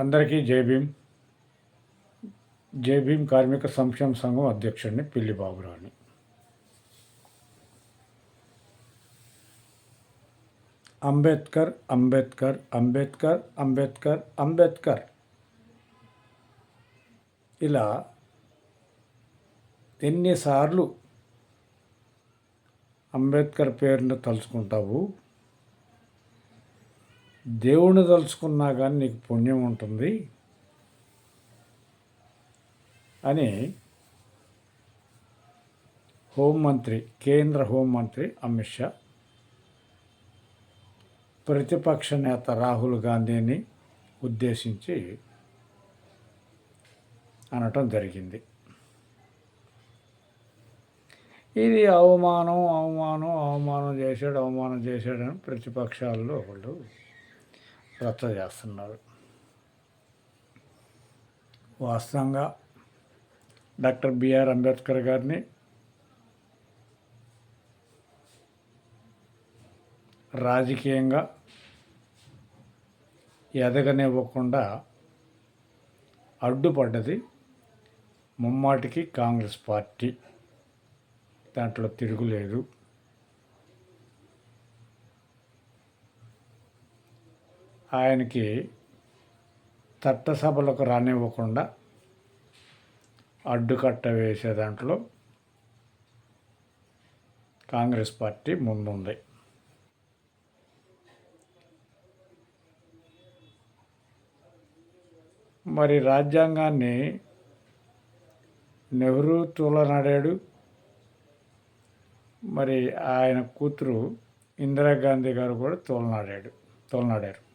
అందరికీ జై భీమ్. జై భీమ్ కార్మిక సంక్షేమ సంఘం అధ్యక్షుడిని పిల్లి బాబురావుని అంబేద్కర్ అంబేద్కర్ అంబేద్కర్ అంబేద్కర్ అంబేద్కర్. ఇలా ఎన్నిసార్లు అంబేద్కర్ పేరును తలుచుకుంటావు? దేవుణ్ణి తలుచుకున్నా కానీ నీకు పుణ్యం ఉంటుంది అని హోంమంత్రి కేంద్ర హోంమంత్రి అమిత్ షా ప్రతిపక్ష నేత రాహుల్ గాంధీని ఉద్దేశించి అనటం జరిగింది. ఇది అవమానం అవమానం అవమానం చేశాడు అవమానం చేశాడని ప్రతిపక్షాల్లో వాళ్ళు రచ్చ చేస్తున్నారు. వాస్తవంగా డాక్టర్ బిఆర్ అంబేద్కర్ గారిని రాజకీయంగా ఎదగనివ్వకుండా అడ్డుపడ్డది ముమ్మాటికి కాంగ్రెస్ పార్టీ. దాంట్లో తిరుగులేదు. ఆయనకి చట్టసభలకు రానివ్వకుండా అడ్డుకట్ట వేసే దాంట్లో కాంగ్రెస్ పార్టీ ముందుంది. మరి రాజ్యాంగాన్ని నెహ్రూ తూలనాడాడు. మరి ఆయన కూతురు ఇందిరాగాంధీ గారు కూడా తోలనాడాడు తోలనాడారు.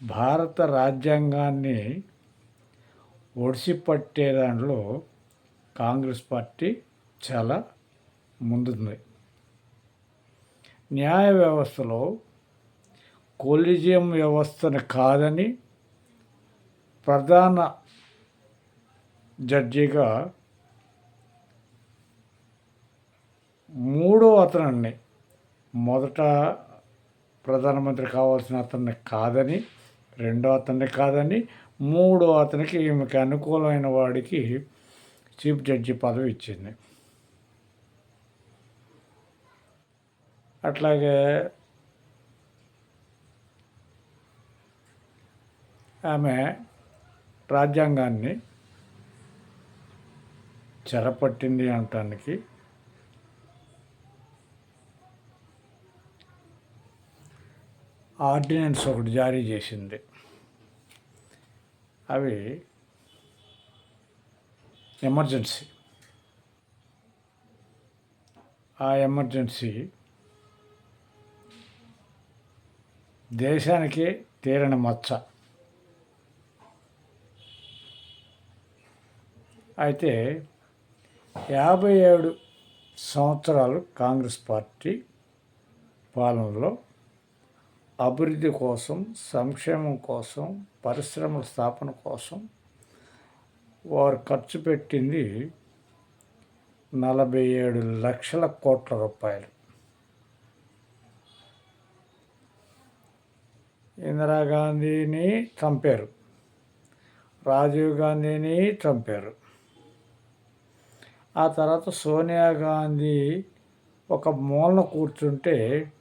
భారత రాజ్యాంగాన్ని ఒడిసిపట్టే దాంట్లో కాంగ్రెస్ పార్టీ చాలా ముందుంది. న్యాయ వ్యవస్థలో కొలిజియం వ్యవస్థను కాదని ప్రధాన జడ్జిగా మూడో అతనాన్ని మొదట ప్రధానమంత్రి కావాల్సిన అతన్ని కాదని రెండో అతన్ని కాదని మూడో అతనికి ఈమెకి అనుకూలమైన వాడికి చీఫ్ జడ్జి పదవి ఇచ్చింది. అట్లాగే ఆమె రాజ్యాంగాన్ని చెరపట్టింది అనటానికి ఆర్డినెన్స్ ఒకటి జారీ చేసింది. అవి ఎమర్జెన్సీ. ఆ ఎమర్జెన్సీ దేశానికి తీరని మచ్చ. అయితే యాభై ఏడు సంవత్సరాలు కాంగ్రెస్ పార్టీ పాలనలో అభివృద్ధి కోసం సంక్షేమం కోసం పరిశ్రమల స్థాపన కోసం వారు ఖర్చు పెట్టింది నలభై ఏడు లక్షల కోట్ల రూపాయలు. ఇందిరాగాంధీని చంపారు. రాజీవ్ గాంధీని చంపారు. ఆ తర్వాత సోనియా గాంధీ ఒక మూలన కూర్చుంటే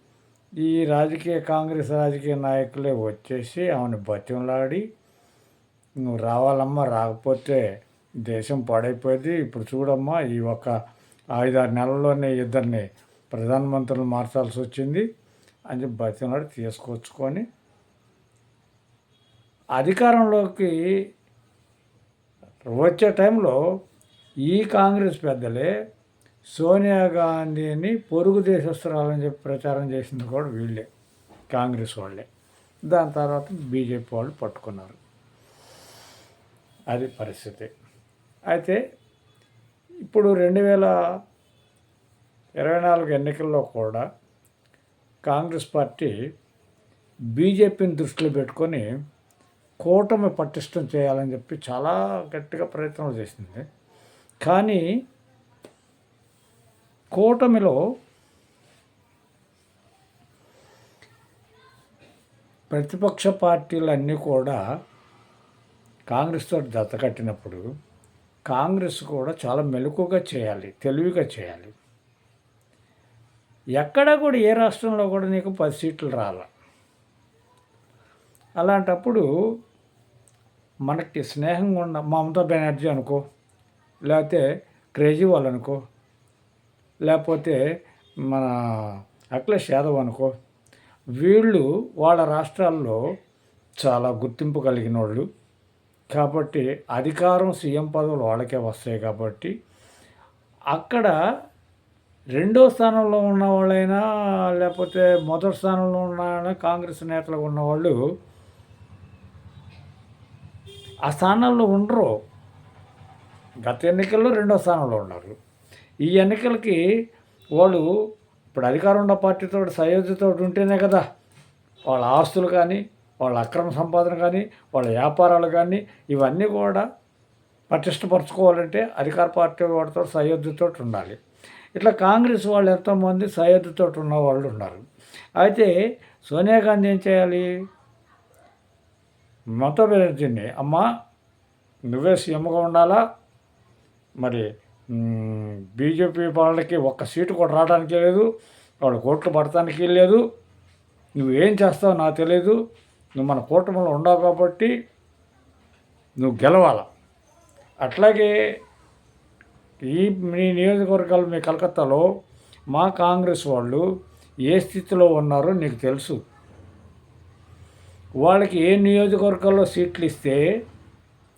ఈ రాజకీయ కాంగ్రెస్ రాజకీయ నాయకులే వచ్చేసి ఆమెను బతిమలాడి నువ్వు రావాలమ్మా రాకపోతే దేశం పాడైపోయింది. ఇప్పుడు చూడమ్మా ఈ ఒక ఐదారు నెలల్లోనే ఇద్దరిని ప్రధానమంత్రులు మార్చాల్సి వచ్చింది అని చెప్పి బతిమలాడి తీసుకొచ్చుకొని అధికారంలోకి వచ్చే టైంలో ఈ కాంగ్రెస్ పెద్దలే సోనియా గాంధీని పొరుగు దేశస్తురాలని చెప్పి ప్రచారం చేసింది కూడా వీళ్ళే కాంగ్రెస్ వాళ్ళే. దాని తర్వాత బీజేపీ వాళ్ళు పట్టుకున్నారు. అది పరిస్థితి. అయితే ఇప్పుడు రెండు వేల ఇరవై నాలుగు ఎన్నికల్లో కూడా కాంగ్రెస్ పార్టీ బీజేపీని దృష్టిలో పెట్టుకొని కూటమి పటిష్టం చేయాలని చెప్పి చాలా గట్టిగా ప్రయత్నాలు చేసింది. కానీ కూటమిలో ప్రతిపక్ష పార్టీలన్నీ కూడా కాంగ్రెస్తో జత కట్టినప్పుడు కాంగ్రెస్ కూడా చాలా మెలకుగా చేయాలి తెలివిగా చేయాలి. ఎక్కడ కూడా ఏ రాష్ట్రంలో కూడా నీకు పది సీట్లు రాల. అలాంటప్పుడు మనకి స్నేహంగా ఉన్న మమతా బెనర్జీ అనుకో లేకపోతే కేజ్రీవాల్ అనుకో లేకపోతే మన అఖిలేష్ యాదవ్ అనుకో వీళ్ళు వాళ్ళ రాష్ట్రాల్లో చాలా గుర్తింపు కలిగిన వాళ్ళు కాబట్టి అధికారం సీఎం పదవులు వాళ్ళకే వస్తాయి కాబట్టి అక్కడ రెండో స్థానంలో ఉన్న వాళ్ళైనా లేకపోతే మొదటి స్థానంలో ఉన్న కాంగ్రెస్ నేతలు ఉన్నవాళ్ళు ఆ స్థానాల్లో ఉండరు. గత ఎన్నికల్లో రెండో స్థానంలో ఉన్నారు. ఈ ఎన్నికలకి వాళ్ళు ఇప్పుడు అధికారం ఉన్న పార్టీతో సయోధ్యతో ఉంటేనే కదా వాళ్ళ ఆస్తులు కానీ వాళ్ళ అక్రమ సంపాదన కానీ వాళ్ళ వ్యాపారాలు కానీ ఇవన్నీ కూడా పటిష్టపరచుకోవాలంటే అధికార పార్టీ వాడితో సయోధ్యతో ఉండాలి. ఇట్లా కాంగ్రెస్ వాళ్ళు ఎంతోమంది సయోధ్యతో ఉన్న వాళ్ళు ఉన్నారు. అయితే సోనియా గాంధీ ఏం చేయాలి? మమతా బెనర్జీని అమ్మా నువ్వే సీఎంగా ఉండాలా? మరి బీజేపీ వాళ్ళకి ఒక్క సీటు కూడా రావడానికి లేదు వాళ్ళు కోట్లు పడటానికి లేదు. నువ్వు ఏం చేస్తావో నాకు తెలియదు నువ్వు మన కూటమిలో ఉండవు కాబట్టి నువ్వు గెలవాల? అట్లాగే ఈ మీ నియోజకవర్గాలు మీ కలకత్తాలో మా కాంగ్రెస్ వాళ్ళు ఏ స్థితిలో ఉన్నారో నీకు తెలుసు. వాళ్ళకి ఏ నియోజకవర్గాల్లో సీట్లు ఇస్తే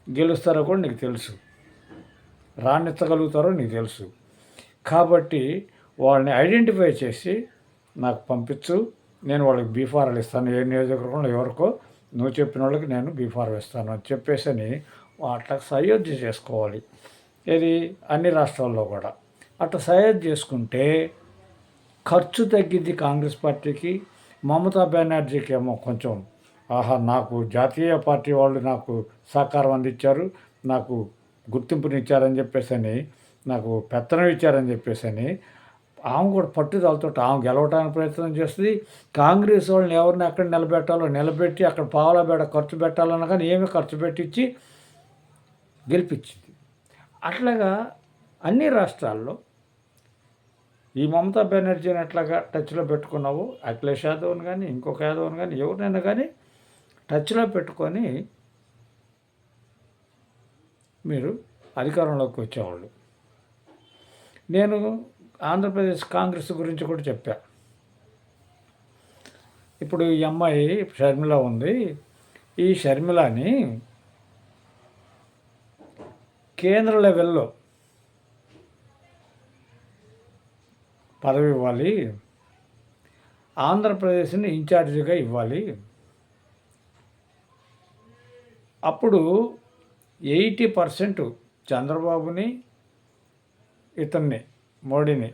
గెలుస్తారో కూడా నీకు తెలుసు. రాణించగలుగుతారో నీకు తెలుసు. కాబట్టి వాళ్ళని ఐడెంటిఫై చేసి నాకు పంపించు. నేను వాళ్ళకి బీఫారాలు ఇస్తాను. ఏ నియోజకవర్గంలో ఎవరికో నువ్వు చెప్పిన వాళ్ళకి నేను బీఫారం ఇస్తాను అని చెప్పేసి అని అట్లా సయోధ్య చేసుకోవాలి. ఇది అన్ని రాష్ట్రాల్లో కూడా. అట్లా సయోధ్య చేసుకుంటే ఖర్చు తగ్గింది కాంగ్రెస్ పార్టీకి. మమతా బెనర్జీకి ఏమో కొంచెం ఆహా నాకు జాతీయ పార్టీ వాళ్ళు నాకు సహకారం అందించారు. నాకు గుర్తింపునిచ్చారని చెప్పేసి అని నాకు పెత్తనం ఇచ్చారని చెప్పేసి అని ఆమె కూడా పట్టుదలతో ఆమె గెలవడానికి ప్రయత్నం చేస్తుంది. కాంగ్రెస్ వాళ్ళని ఎవరిని ఎక్కడ నిలబెట్టాలో నిలబెట్టి అక్కడ పావులా బేడ ఖర్చు పెట్టాలన్నా కానీ ఏమి ఖర్చు పెట్టించి గెలిపించింది. అట్లాగా అన్ని రాష్ట్రాల్లో ఈ మమతా బెనర్జీని ఎట్లాగా టచ్లో పెట్టుకున్నావు అఖిలేష్ యాదవ్ని కానీ ఇంకొక యాదవ్ని కానీ ఎవరినైనా కానీ టచ్లో పెట్టుకొని మీరు అధికారంలోకి వచ్చేవాళ్ళు. నేను ఆంధ్రప్రదేశ్ కాంగ్రెస్ గురించి కూడా చెప్పా. ఇప్పుడు ఈ అమ్మాయి షర్మిల ఉంది. ఈ షర్మిలని కేంద్ర లెవెల్లో పదవి ఇవ్వాలి. ఆంధ్రప్రదేశ్ని ఇన్ఛార్జిగా ఇవ్వాలి. అప్పుడు ఎయిటీ పర్సెంట్ చంద్రబాబుని ఇతన్ని మోడీని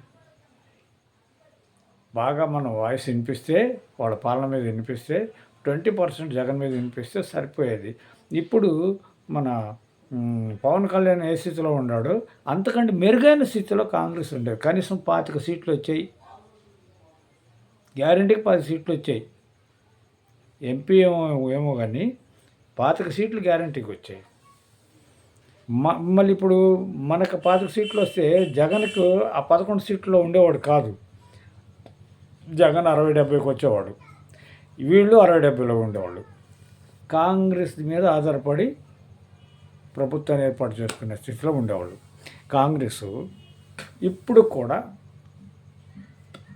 బాగా మనం వాయిస్ వినిపిస్తే వాళ్ళ పాలన మీద వినిపిస్తే ట్వంటీ పర్సెంట్ జగన్ మీద వినిపిస్తే సరిపోయేది. ఇప్పుడు మన పవన్ కళ్యాణ్ ఏ స్థితిలో ఉన్నాడు అంతకంటే మెరుగైన స్థితిలో కాంగ్రెస్ ఉండేది. కనీసం పాతిక సీట్లు వచ్చాయి. గ్యారంటీకి పది సీట్లు వచ్చాయి. ఎంపీ ఏమో ఏమో కానీ పాతిక సీట్లు గ్యారంటీకి వచ్చాయి. మళ్ళీ ఇప్పుడు మనకు పదకొండు సీట్లు వస్తే జగన్కు ఆ పదకొండు సీట్లో ఉండేవాడు కాదు. జగన్ అరవై డెబ్బైకి వచ్చేవాడు. వీళ్ళు అరవై డెబ్బైలో ఉండేవాళ్ళు. కాంగ్రెస్ మీద ఆధారపడి ప్రభుత్వాన్ని ఏర్పాటు చేసుకునే స్థితిలో ఉండేవాళ్ళు. కాంగ్రెస్ ఇప్పుడు కూడా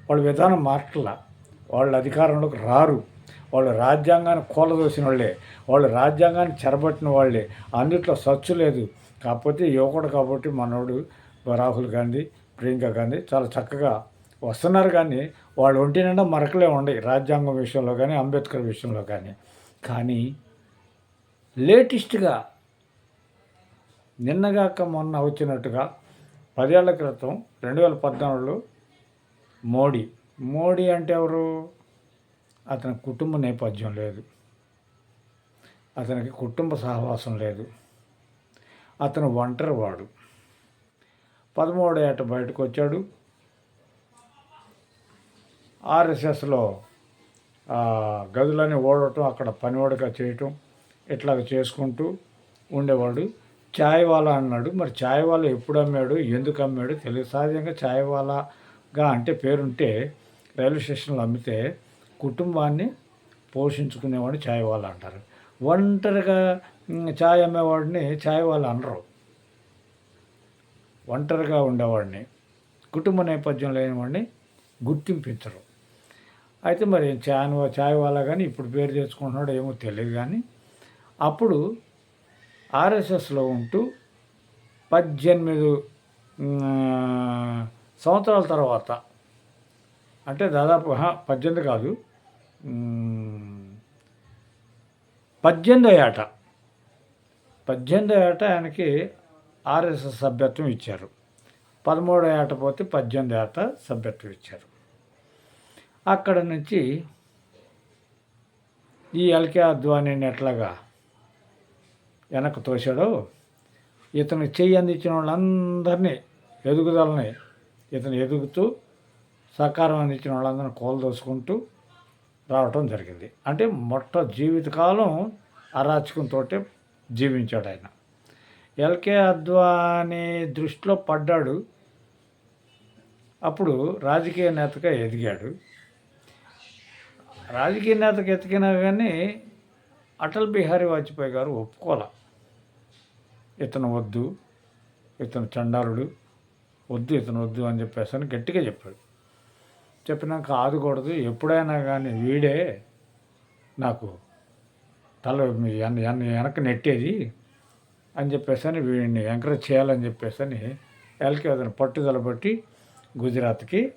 వాళ్ళ విధానం మార్చల వాళ్ళు అధికారంలోకి రారు. వాళ్ళు రాజ్యాంగాన్ని కూలదోసిన వాళ్ళే. వాళ్ళు రాజ్యాంగాన్ని చెరబట్టిన వాళ్ళే. అన్నిట్లో సచ్చు లేదు. కాకపోతే యువకుడు కాబట్టి మనోడు రాహుల్ గాంధీ ప్రియాంక గాంధీ చాలా చక్కగా వస్తున్నారు కానీ వాళ్ళు ఒంటి నిండా మరకలే ఉండయి రాజ్యాంగం విషయంలో కానీ అంబేద్కర్ విషయంలో కానీ. కానీ లేటెస్ట్గా నిన్నగాక మొన్న వచ్చినట్టుగా పదేళ్ళ క్రితం రెండు వేల పద్నాలుగులో మోడీ. మోడీ అంటే ఎవరు? అతని కుటుంబ నేపథ్యం లేదు. అతనికి కుటుంబ సహవాసం లేదు. అతను ఒంటరి వాడు పదమూడు ఏట బయటకు వచ్చాడు ఆర్ఎస్ఎస్లో గదులని ఓడటం అక్కడ పనివాడిగా చేయటం ఇట్లాగ చేసుకుంటూ ఉండేవాడు. చాయ్వాలా అన్నాడు. మరి చాయ్ ఎప్పుడు అమ్మాడు? ఎందుకు అమ్మాడు? తెలియదు సహజంగా ఛాయ్వాలాగా అంటే పేరుంటే రైల్వే స్టేషన్లో అమ్మితే కుటుంబాన్ని పోషించుకునేవాడిని చాయ్వాలా అంటారు. ఒంటరిగా ఛాయ్ చాయ్ అమ్మేవాడిని చాయ్ వాళ్ళు అనరు. ఒంటరిగా ఉండేవాడిని. కుటుంబ నేపథ్యం లేనివాడిని గుర్తింపించరు. అయితే మరి చాయ్ చాయ్ వాళ్ళ కానీ ఇప్పుడు పేరు తెచ్చుకుంటున్నాడో ఏమో తెలియదు కానీ అప్పుడు ఆర్ఎస్ఎస్లో ఉంటూ పద్దెనిమిది సంవత్సరాల తర్వాత అంటే దాదాపు పద్దెనిమిది కాదు పద్దెనిమిది అయ్యాట. పద్దెనిమిదో ఏట ఆయనకి ఆర్ఎస్ఎస్ సభ్యత్వం ఇచ్చారు. పదమూడో ఏట పోతే పద్దెనిమిది ఏట సభ్యత్వం ఇచ్చారు. అక్కడ నుంచి ఈ ఎల్కే అద్వానీని ఎట్లాగా వెనక్కి తోశాడో ఇతను చెయ్యి అందించిన వాళ్ళందరినీ ఎదుగుదలని ఇతను ఎదుగుతూ సహకారం అందించిన వాళ్ళందరినీ కోలదోసుకుంటూ రావటం జరిగింది. అంటే మొట్ట జీవితకాలం అరాచకంతో జీవించాడు ఆయన ఎల్కే అద్వానీ దృష్టిలో పడ్డాడు. అప్పుడు రాజకీయ నేతగా ఎదిగాడు. రాజకీయ నేతగా ఎతికినా కానీ అటల్ బిహారీ వాజ్పేయి గారు ఒప్పుకోలే. ఇతను వద్దు ఇతను చండాలుడు వద్దు ఇతను వద్దు అని చెప్పేసి అని గట్టిగా చెప్పాడు. చెప్పినాక ఆదుకూడదు. ఎప్పుడైనా కానీ వీడే నాకు తల మీ వెనక నెట్టేది అని చెప్పేసి అని వీడిని ఎంకరేజ్ చేయాలని చెప్పేసి అని ఎల్కే అతను పట్టుదల బట్టి గుజరాత్కి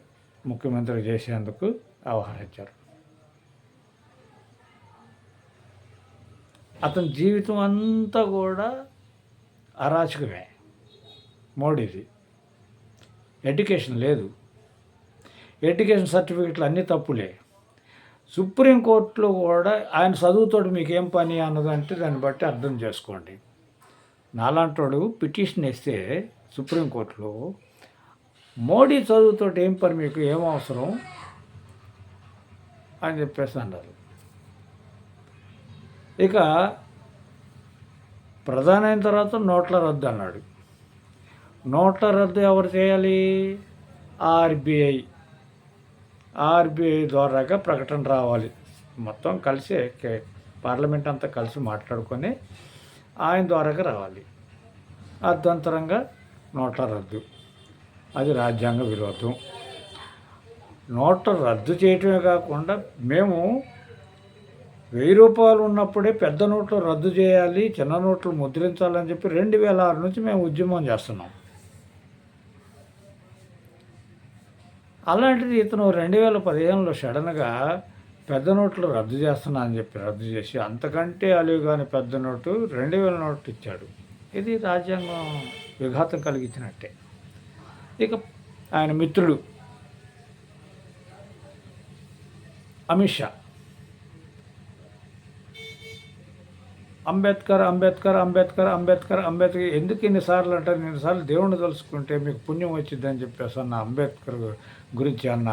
ముఖ్యమంత్రి చేసేందుకు ఆహ్వానించారు. అతని జీవితం అంతా కూడా అరాచకమే మోడీది. ఎడ్యుకేషన్ లేదు. ఎడ్యుకేషన్ సర్టిఫికెట్లు అన్నీ తప్పులే. సుప్రీంకోర్టులో కూడా ఆయన చదువుతోటి మీకేం పని అన్నదంటే దాన్ని బట్టి అర్థం చేసుకోండి. నాలాంటోడు పిటిషన్ వేస్తే సుప్రీంకోర్టులో మోడీ చదువుతోటి ఏం పని మీకు ఏం అవసరం? అని చెప్పేసి అన్నారు. ఇక ప్రధాని అయిన తర్వాత నోట్ల రద్దు అన్నాడు. నోట్ల రద్దు ఎవరు చేయాలి? ఆర్బీఐ. ఆర్బీఐ ద్వారాగా ప్రకటన రావాలి. మొత్తం కలిసి పార్లమెంట్ అంతా కలిసి మాట్లాడుకొని ఆయన ద్వారాగా రావాలి. అర్థంతరంగా నోట్ల రద్దు. అది రాజ్యాంగ విరోధం. నోట్ల రద్దు చేయటమే కాకుండా మేము వెయ్యి రూపాయలు ఉన్నప్పుడే పెద్ద నోట్లు రద్దు చేయాలి చిన్న నోట్లు ముద్రించాలని చెప్పి రెండు వేల ఆరు నుంచి మేము ఉద్యమం చేస్తున్నాం. అలాంటిది ఇతను రెండు వేల పదిహేనులో సడన్గా పెద్ద నోట్లు రద్దు చేస్తున్నా అని చెప్పి రద్దు చేసి అంతకంటే అలివి కాని పెద్ద నోటు రెండు వేల నోట్లు ఇచ్చాడు. ఇది రాజ్యాంగం విఘాతం కలిగించినట్టే. ఇక ఆయన మిత్రుడు అమిత్ షా. అంబేద్కర్ అంబేద్కర్ అంబేద్కర్ అంబేద్కర్ అంబేద్కర్ ఎందుకు ఎన్నిసార్లు అంటారు? ఎన్నిసార్లు దేవుణ్ణి తలుసుకుంటే మీకు పుణ్యం వచ్చిందని చెప్పేసి అన్న అంబేద్కర్ గురించి అన్న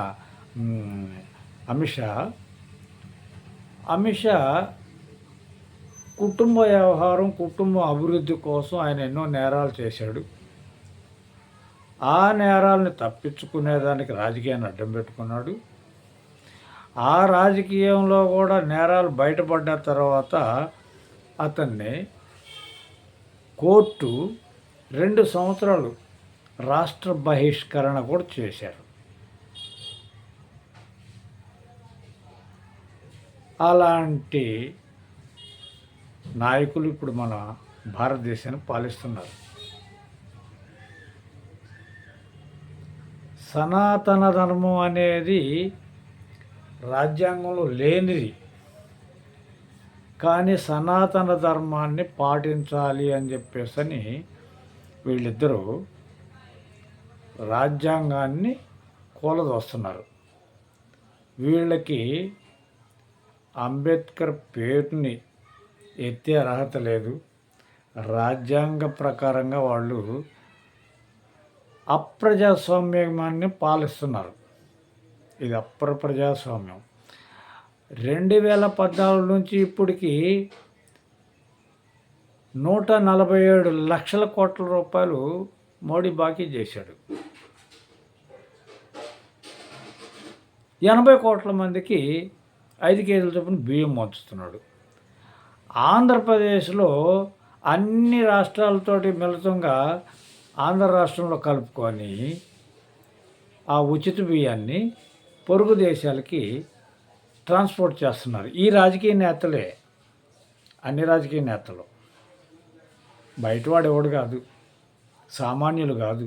అమిత్ షా. అమిత్ షా కుటుంబ వ్యవహారం కుటుంబ అభివృద్ధి కోసం ఆయన ఎన్నో నేరాలు చేశాడు. ఆ నేరాలను తప్పించుకునేదానికి రాజకీయాన్ని అడ్డం పెట్టుకున్నాడు. ఆ రాజకీయంలో కూడా నేరాలు బయటపడ్డ తర్వాత అతన్ని కోర్టు రెండు సంవత్సరాలు రాష్ట్ర బహిష్కరణ కూడా చేశారు. అలాంటి నాయకులు ఇప్పుడు మన భారతదేశాన్ని పాలిస్తున్నారు. సనాతన ధర్మం అనేది రాజ్యాంగంలో లేనిది. కానీ సనాతన ధర్మాన్ని పాటించాలి అని చెప్పేసని వీళ్ళిద్దరూ రాజ్యాంగాన్ని కూలదోస్తున్నారు. వీళ్ళకి అంబేద్కర్ పేరుని ఎత్తే అర్హత లేదు. రాజ్యాంగ ప్రకారంగా వాళ్ళు అప్రజాస్వామ్యాన్ని పాలిస్తున్నారు. ఇది అప్ర ప్రజాస్వామ్యం. రెండు వేల పద్నాలుగు నుంచి ఇప్పటికి నూట నలభై ఏడు లక్షల కోట్ల రూపాయలు మోడీ బాకీ చేశాడు. ఎనభై కోట్ల మందికి ఐదు కేజీల చొప్పున బియ్యం పంచుతున్నాడు. ఆంధ్రప్రదేశ్లో అన్ని రాష్ట్రాలతోటి మిళితంగా ఆంధ్ర రాష్ట్రంలో కలుపుకొని ఆ ఉచిత బియ్యాన్ని పొరుగు దేశాలకి ట్రాన్స్పోర్ట్ చేస్తున్నారు. ఈ రాజకీయ నేతలే అన్ని రాజకీయ నేతలు. బయటవాడు ఎవడు కాదు సామాన్యులు కాదు.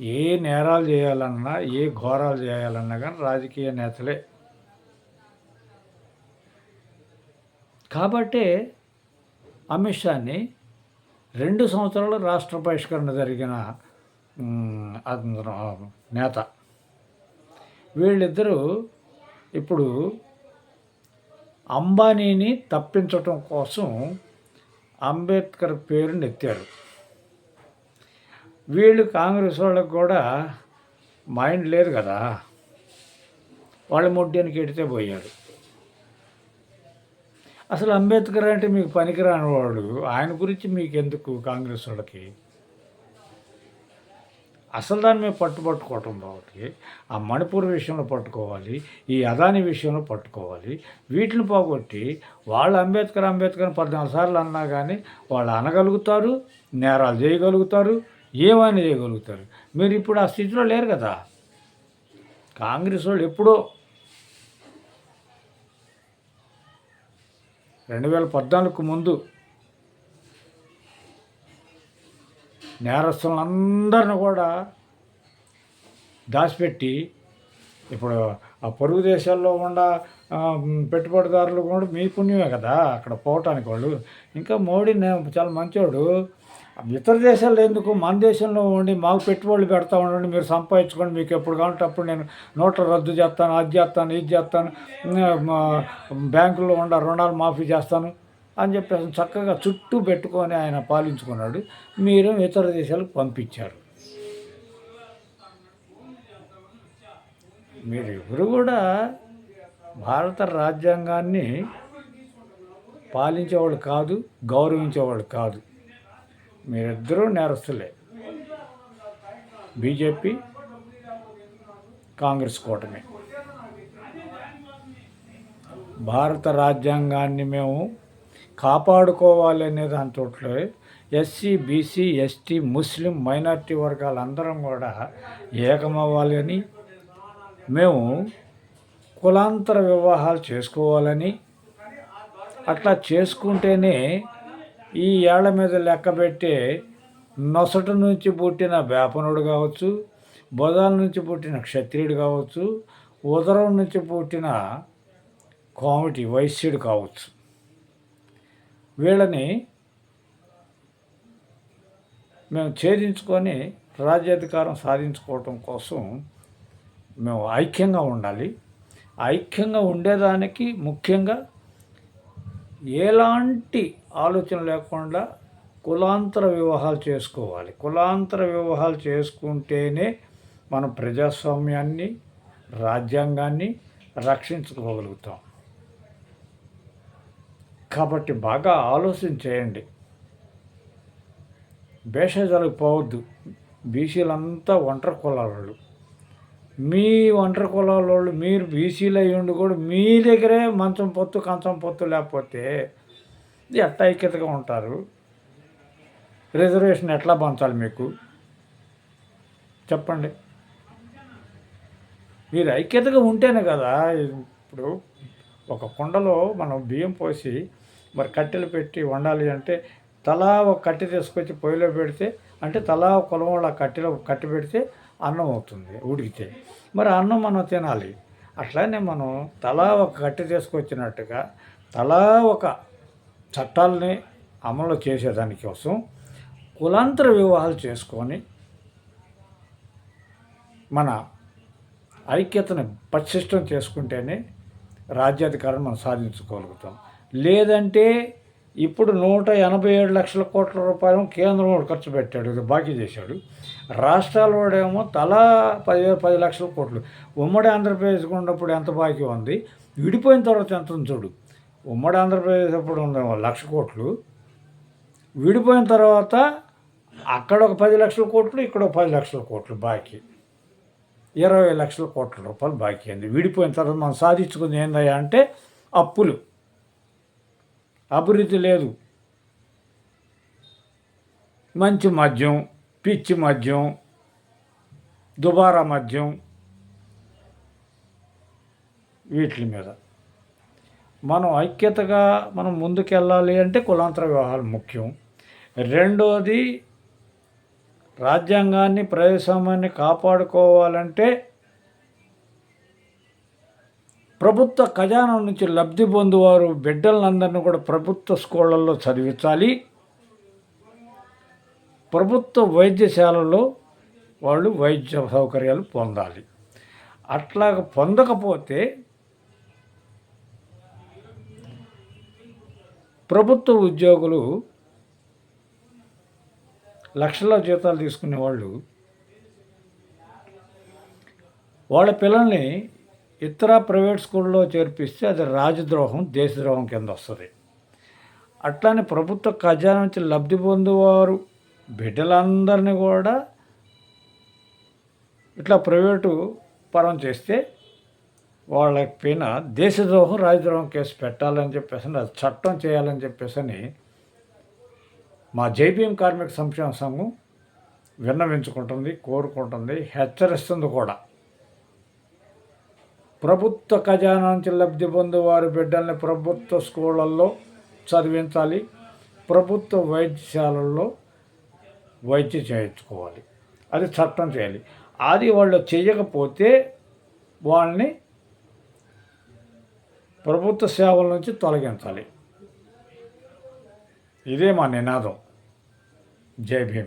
ఏ నేరాలు చేయాలన్నా ఏ ఘోరాలు చేయాలన్నా కానీ రాజకీయ నేతలే. కాబట్టే అమిత్ షాని రెండు సంవత్సరాలు రాష్ట్ర బహిష్కరణ జరిగిన నేత. వీళ్ళిద్దరూ ఇప్పుడు అంబానీని తప్పించటం కోసం అంబేద్కర్ పేరుని ఎత్తారు. వీళ్ళు కాంగ్రెస్ వాళ్ళకు కూడా మైండ్ లేదు కదా. వాళ్ళ మొడ్డానికి ఎడితే పోయాడు అసలు అంబేద్కర్ అంటే మీకు పనికిరాని వాడు ఆయన గురించి మీకు ఎందుకు కాంగ్రెస్ వాళ్ళకి? అసలు దాని మీద పట్టుబట్టుకోవటం కాబట్టి ఆ మణిపూర్ విషయంలో పట్టుకోవాలి ఈ అదాని విషయంలో పట్టుకోవాలి. వీటిని పోగొట్టి వాళ్ళు అంబేద్కర్ అంబేద్కర్ పద్నాలుగు సార్లు అన్నా కానీ వాళ్ళు అనగలుగుతారు నేరాలు చేయగలుగుతారు ఏమైనా చేయగలుగుతారు. మీరు ఇప్పుడు ఆ స్థితిలో లేరు కదా. కాంగ్రెస్ వాళ్ళు ఎప్పుడో రెండు వేల పద్నాలుగుకు ముందు నేరస్తులందరిని కూడా దాచిపెట్టి ఇప్పుడు ఆ పొరుగు దేశాల్లో ఉన్న పెట్టుబడిదారులు కూడా మీ పుణ్యమే కదా అక్కడ పోవటానికి వాళ్ళు. ఇంకా మోడీ నేను చాలా మంచోడు. ఇతర దేశాల్లో ఎందుకు? మన దేశంలో ఉండి మాకు పెట్టుబడులు పెడతా ఉండండి మీరు సంపాదించుకోండి మీకు ఎప్పుడు కావాలంటే అప్పుడు నేను నోట్ల రద్దు చేస్తాను అది చేస్తాను ఇది చేస్తాను బ్యాంకుల్లో ఉండ రుణాలు మాఫీ చేస్తాను. అని చెప్పేసి చక్కగా చుట్టూ పెట్టుకొని ఆయన పాలించుకున్నాడు. మీరు ఇతర దేశాలకు పంపించారు. మీరు ఎవరు కూడా భారత రాజ్యాంగాన్ని పాలించేవాళ్ళు కాదు గౌరవించేవాళ్ళు కాదు. మీరిద్దరూ నేరస్తులే. బీజేపీ కాంగ్రెస్ కూటమి. భారత రాజ్యాంగాన్ని మేము కాపాడుకోవాలనే అనే దాంతో ఎస్సీ బీసీ ఎస్టీ ముస్లిం మైనారిటీ వర్గాలందరం కూడా ఏకమవ్వాలని మేము కులాంతర వివాహాలు చేసుకోవాలని అట్లా చేసుకుంటేనే ఈ ఏళ్ళ మీద లెక్క పెట్టే నొసట నుంచి పుట్టిన వేపనుడు కావచ్చు బుధాల నుంచి పుట్టిన క్షత్రియుడు కావచ్చు ఉదరం నుంచి పుట్టిన కోమటి వైశ్యుడు కావచ్చు. వీళ్ళని మేము ఛేదించుకొని రాజ్యాధికారం సాధించుకోవటం కోసం మేము ఐక్యంగా ఉండాలి. ఐక్యంగా ఉండేదానికి ముఖ్యంగా ఎలాంటి ఆలోచన లేకుండా కులాంతర వివాహాలు చేసుకోవాలి. కులాంతర వివాహాలు చేసుకుంటేనే మన ప్రజాస్వామ్యాన్ని రాజ్యాంగాన్ని రక్షించుకోగలుగుతాం. కాబట్టి బాగా ఆలోచన చేయండి. భేషజాలకు పోవద్దు. బీసీలంతా ఒంటరి కులాల వాళ్ళు మీ ఒంటరి కులాల వాళ్ళు మీరు బీసీలు అయ్యుండి కూడా మీ దగ్గరే మంచం పొత్తు కంచం పొత్తు లేకపోతే ఎట్ట ఐక్యతగా ఉంటారు. రిజర్వేషన్ ఎట్లా పంచాలి మీకు? చెప్పండి. మీరు ఐక్యతగా ఉంటేనే కదా ఇప్పుడు ఒక కుండలో మనం బియ్యం పోసి మరి కట్టెలు పెట్టి వండాలి అంటే తలా ఒక కట్టె తీసుకొచ్చి పొయ్యిలో పెడితే అంటే తలా ఒక కులం వాళ్ళ కట్టెలో కట్టె పెడితే అన్నం అవుతుంది ఉడికితే. మరి అన్నం మనం తినాలి. అట్లానే మనం తలా ఒక కట్టె తీసుకొచ్చినట్టుగా తలా ఒక చట్టాలని అమలు చేసేదాని కోసం కులాంతర వివాహాలు చేసుకొని మన ఐక్యతను పటిష్టం చేసుకుంటేనే రాజ్యాధికారం మనం సాధించుకోగలుగుతాం. లేదంటే ఇప్పుడు నూట ఎనభై ఏడు లక్షల కోట్ల రూపాయలు కేంద్రం వాడు ఖర్చు పెట్టాడు ఇది బాకీ చేశాడు. రాష్ట్రాల వాడేమో తలా పది పది లక్షల కోట్లు. ఉమ్మడి ఆంధ్రప్రదేశ్ ఉన్నప్పుడు ఎంత బాకీ ఉంది? విడిపోయిన తర్వాత ఎంత ఉంది చూడు. ఉమ్మడి ఆంధ్రప్రదేశ్ అప్పుడు ఉందేమో లక్ష కోట్లు. విడిపోయిన తర్వాత అక్కడ ఒక పది లక్షల కోట్లు ఇక్కడ ఒక పది లక్షల కోట్లు బాకీ. ఇరవై లక్షల కోట్ల రూపాయలు బాకీ అయింది. విడిపోయిన తర్వాత మనం సాధించుకుంది ఏందయ్యా అంటే అప్పులు. అభివృద్ధి లేదు. మంచి మద్యం పిచ్చి మద్యం దుబారా మద్యం వీటి మీద. మనం ఐక్యతగా మనం ముందుకెళ్ళాలి అంటే కులాంతర వివాహాలు ముఖ్యం. రెండోది రాజ్యాంగాన్ని ప్రజాస్వామ్యాన్ని కాపాడుకోవాలంటే ప్రభుత్వ ఖజానా నుంచి లబ్ధి పొందువారు బిడ్డలందరినీ కూడా ప్రభుత్వ స్కూళ్ళల్లో చదివించాలి. ప్రభుత్వ వైద్యశాలలో వాళ్ళు వైద్య సౌకర్యాలు పొందాలి. అట్లాగ పొందకపోతే ప్రభుత్వ ఉద్యోగులు లక్షల జీతాలు తీసుకునే వాళ్ళు వాళ్ళ పిల్లల్ని ఇతర ప్రైవేట్ స్కూల్లో చేర్పిస్తే అది రాజద్రోహం దేశద్రోహం కింద వస్తుంది. అట్లానే ప్రభుత్వ ఖజానా నుంచి లబ్ధి పొందేవారు బిడ్డలందరినీ కూడా ఇట్లా ప్రైవేటు పరం చేస్తే వాళ్ళకి పైన దేశద్రోహం రాజద్రోహం కేసు పెట్టాలని చెప్పేసి అది చట్టం చేయాలని చెప్పేసి అని మా జైబీఎం కార్మిక సంక్షేమ సంఘం విన్నవించుకుంటుంది కోరుకుంటుంది హెచ్చరిస్తుంది కూడా. ప్రభుత్వ ఖజానా నుంచి లబ్ధి పొందే వారి బిడ్డల్ని ప్రభుత్వ స్కూళ్ళల్లో చదివించాలి ప్రభుత్వ వైద్యశాలల్లో వైద్య చేయించుకోవాలి. అది చట్టం చేయాలి. అది వాళ్ళు చేయకపోతే వాళ్ళని ప్రభుత్వ సేవల నుంచి తొలగించాలి. ఇదే మా నినాదం. జై భీమ్.